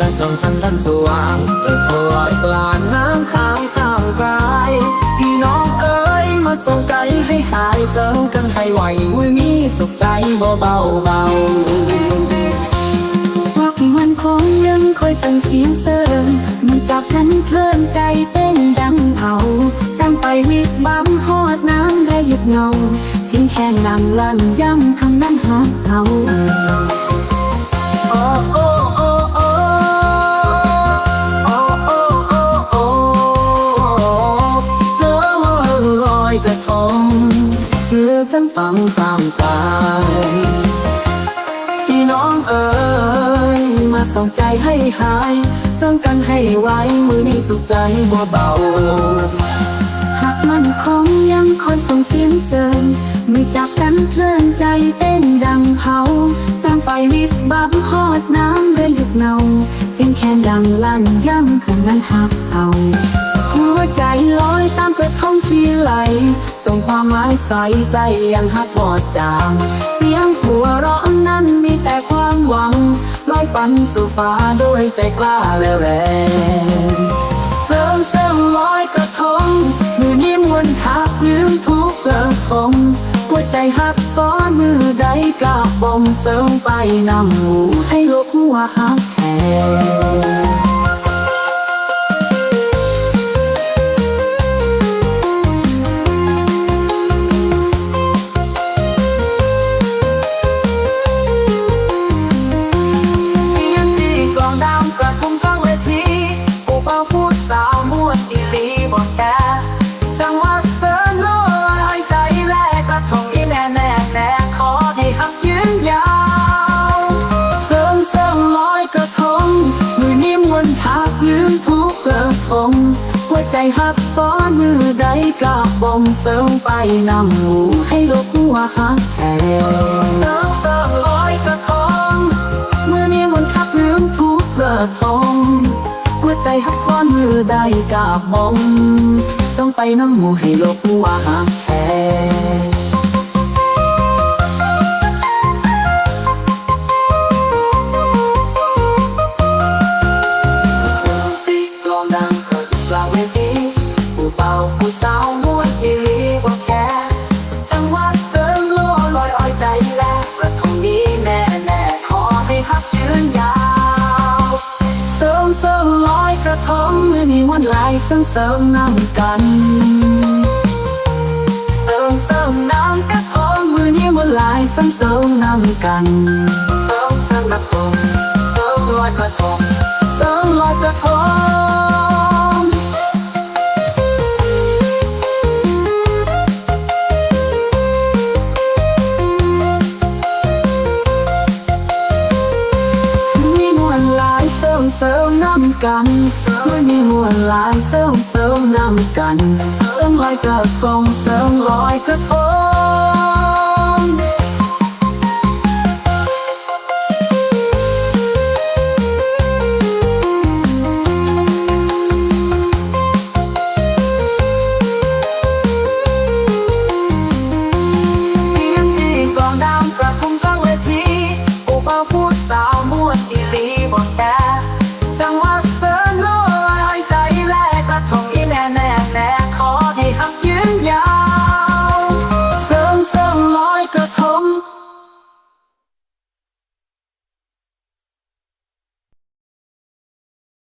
และต้องสันทันสว่างกระทอยกลานน้ำค้างข้างกายพี่น้องเอ๋ยมาส่งใจให้หายเสริมกันให้ไหวมุ้ยมีสุขใจเบาเบาเบาวักมันคงยังคอยสั่งเสียงเสริมมันจับกันเพลินใจเต้นดังเผาสร้างไปวิบบังหอดน้ำได้หยุดเงาเสียงแค่นังลั่นย้ำคำนั้นหาเขาโอ้ ฝังตามกายพี่น้องเอ๋ยมาส่งใจให้หายส่งกันให้ไว้มือนี้สุขใจบ่เบาหากมันคงยังคอยส่งเสียงเสริมไม่จับกันเพลินใจเต้นดังเผาสร้างไฟวิบบับหอดน้ำได้หยุดเงาเสียงแคนดังลั่นย้ำคำนั้นหักเอา วใจลอยตามกระทงที่ไหล ส่งความหมายใส่ใจยังหักบอดจาง เสียงหัวเราะนั้นมีแต่ความหวังลอยฝันสู่ฟ้าด้วยใจกล้าและแรงเสริมเสริมลอยกระทงมือนี้มวนทักลืมทุกกระทงหัวใจหักซ้อนมือใดกาบอมเสริมไปนำหมู่ให้ลกหัวหักแทน ใจหักซ้อนมือใดกับบ่มเสริมไปนำหมู่ให้ลกหัวหักแทนเสิร์นเสิร์นลอยกระทงเมื่อนี้มันทักลืมทุกกระทงหัวใจหักซ้อนมือได้กับบ่มส่งไปนำหมูให้ลกผัว่าหักแท้ ท้องไม่มีวันลายเสริมเสริมน้ำกันเสริมเสริมน้ำกระท้องมือนี้วันลายเสริมเสริมน้ำกันเสริมเสริมกระทงเสริมลอยกระทงเสริมลอยกระทง เสริมเสริมน้ำกันเมื่อมีมวลลายเสริมเสริมน้ำกันเสริมลอยกระทงเสริมลอยกระทง